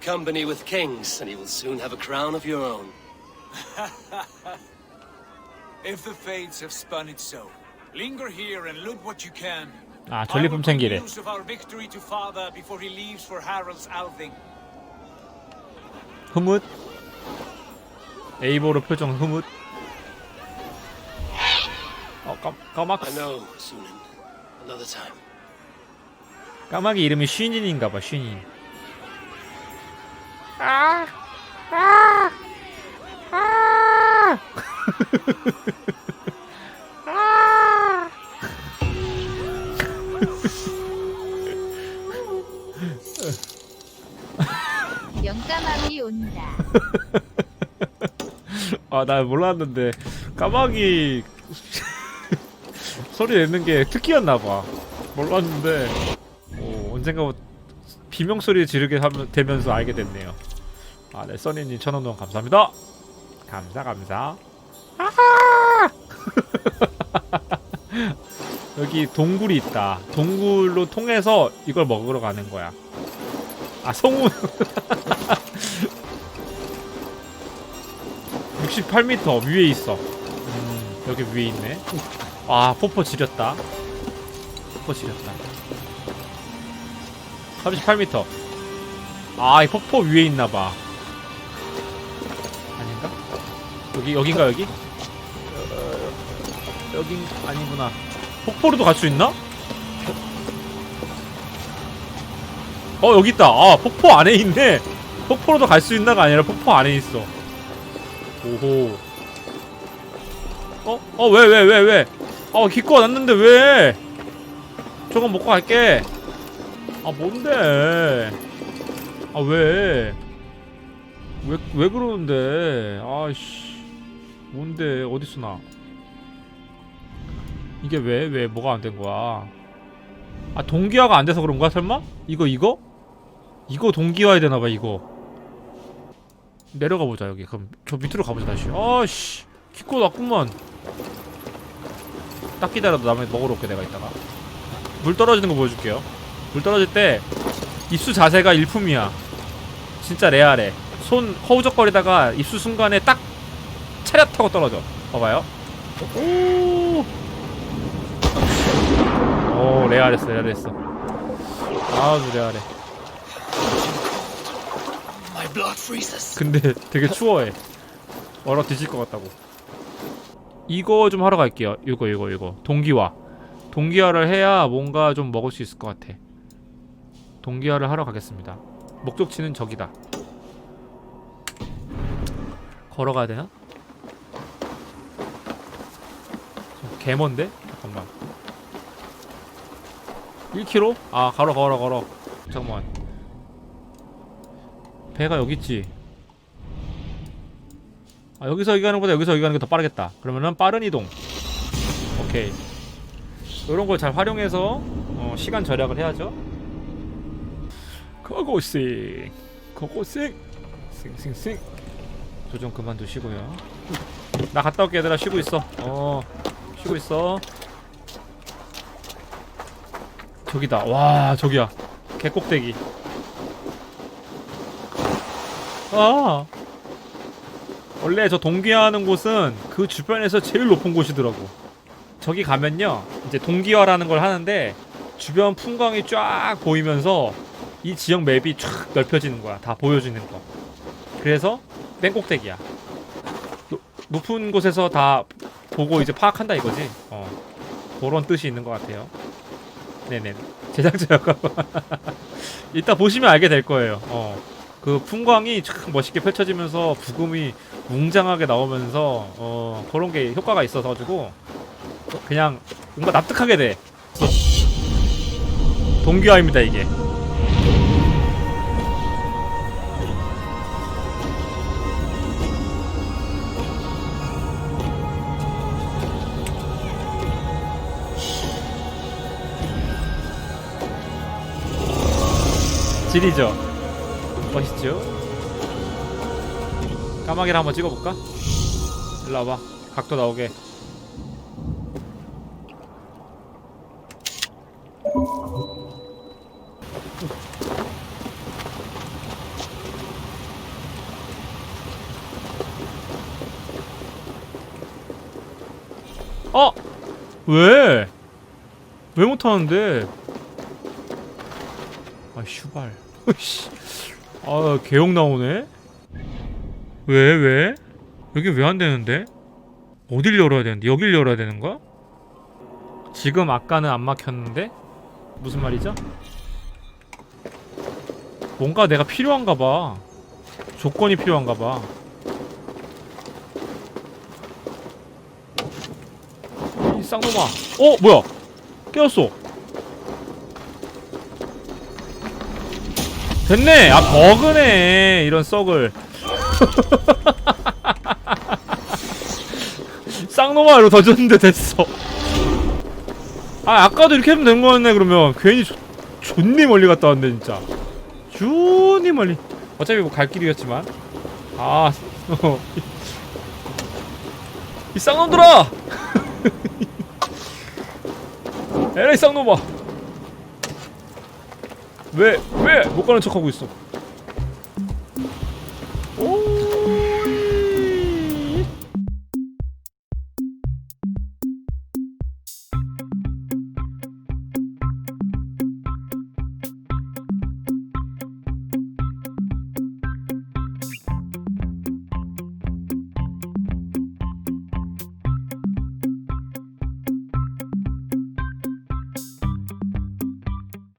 company with kings, and you will soon have a crown of your own. If the fates have spun it so, linger here and loot what you can. 아 I will 전리품 bring 챙기래. news of our victory to father before he leaves for Harald's Althing. 흐뭇. 에이보로 표정 흐뭇. 어 까, 까막 I know, Sunan. Another time. 까마귀 이름이 쉰인인가봐 쉰인. 영감함이 온다. 아 나 몰랐는데 까마귀 소리 내는 게 특기였나 봐. 몰랐는데 오, 언젠가 비명 소리 지르게 하면 되면서 알게 됐네요. 아 네 써니님 천원 원 감사합니다. 감사 감사. 아하! 여기 동굴이 있다. 동굴로 통해서 이걸 먹으러 가는 거야. 아 성운 68m 위에 있어. 음, 여기 위에 있네. 아, 포포 지렸다. 포포 지렸다. 38m. 아, 이 포포 위에 있나봐. 여기, 여긴가, 여기? 어, 여긴, 아니구나. 폭포로도 갈 수 있나? 어, 여기 있다. 아, 폭포 안에 있네. 폭포로도 갈 수 있나가 아니라 폭포 안에 있어. 오호. 어? 어, 왜, 왜, 왜, 왜? 어, 기껏 왔는데 왜? 저건 먹고 갈게. 아, 뭔데? 아, 왜? 왜, 왜 그러는데? 아이씨. 뭔데? 어디서 나? 이게 왜, 왜, 뭐가 안 된 거야? 아, 동기화가 안 돼서 그런 거야, 설마? 이거, 이거? 이거 동기화해야 되나봐, 이거. 내려가 보자 여기 그럼 저 밑으로 가보자 다시 아씨 기껏 왔구만 딱 기다려도 남에 먹으러 올게 내가 이따가 물 떨어지는 거 보여줄게요 물 떨어질 때 입수 자세가 일품이야 진짜 레알해 손 허우적거리다가 입수 순간에 딱 차렷 하고 떨어져 봐봐요 오, 오 레알했어 레알했어 아주 레알해. 근데 되게 추워해. 얼어 뒤질 것 같다고. 이거 좀 하러 갈게요. 이거 이거 이거 동기화. 동기화를 해야 뭔가 좀 먹을 수 있을 것 같아. 동기화를 하러 가겠습니다. 목적지는 저기다. 걸어가야 되나? 개먼데? 잠깐만. 1km? 아 걸어 걸어 걸어. 잠깐만. 배가 여기 있지. 아, 여기서 여기 가는 것보다 여기서 여기 가는 게 더 빠르겠다. 그러면은 빠른 이동. 오케이. 이런 걸 잘 활용해서 어, 시간 절약을 해야죠. 고고싱, 고고싱, 싱싱싱. 조정 그만두시고요. 나 갔다 올게 얘들아 쉬고 있어. 어, 쉬고 있어. 저기다. 와, 저기야. 개꼭대기. 아 원래 저 동기화하는 곳은 그 주변에서 제일 높은 곳이더라고 저기 가면요 이제 동기화라는 걸 하는데 주변 풍광이 쫙 보이면서 이 지역 맵이 쫙 넓혀지는 거야 다 보여지는 거 그래서 맨 꼭대기야 노- 높은 곳에서 다 보고 이제 파악한다 이거지? 어. 그런 뜻이 있는 것 같아요. 네네. 제작자가 이따 보시면 알게 될 거예요. 어. 그 풍광이 참 멋있게 펼쳐지면서 부금이 웅장하게 나오면서 어 그런 게 효과가 있어서 가지고 그냥 뭔가 납득하게 돼. 동기화입니다 이게. 지리죠? 멋있죠? 까마귀를 한번 찍어볼까? 일로 와봐 각도 나오게 어! 왜? 왜 못하는데? 아, 슈발. 아 개욕 나오네 왜 왜? 여기 왜 안 되는데? 어딜 열어야 되는데? 여길 열어야 되는 거야? 지금 아까는 안 막혔는데? 무슨 말이죠? 뭔가 내가 필요한가 봐 조건이 필요한가 봐이 쌍놈아 어 뭐야 깨웠어 됐네. 아 버그네. 이런 썩을. 쌍놈아 이러고 던졌는데 됐어. 아 아까도 이렇게 하면 되는 거였네 그러면. 괜히 조, 존니 멀리 갔다 왔네 진짜. 존니 멀리. 어차피 뭐 갈 길이었지만. 아 어. 이 쌍놈들아! 에라이 쌍놈아 왜 왜 못 가는 척하고 있어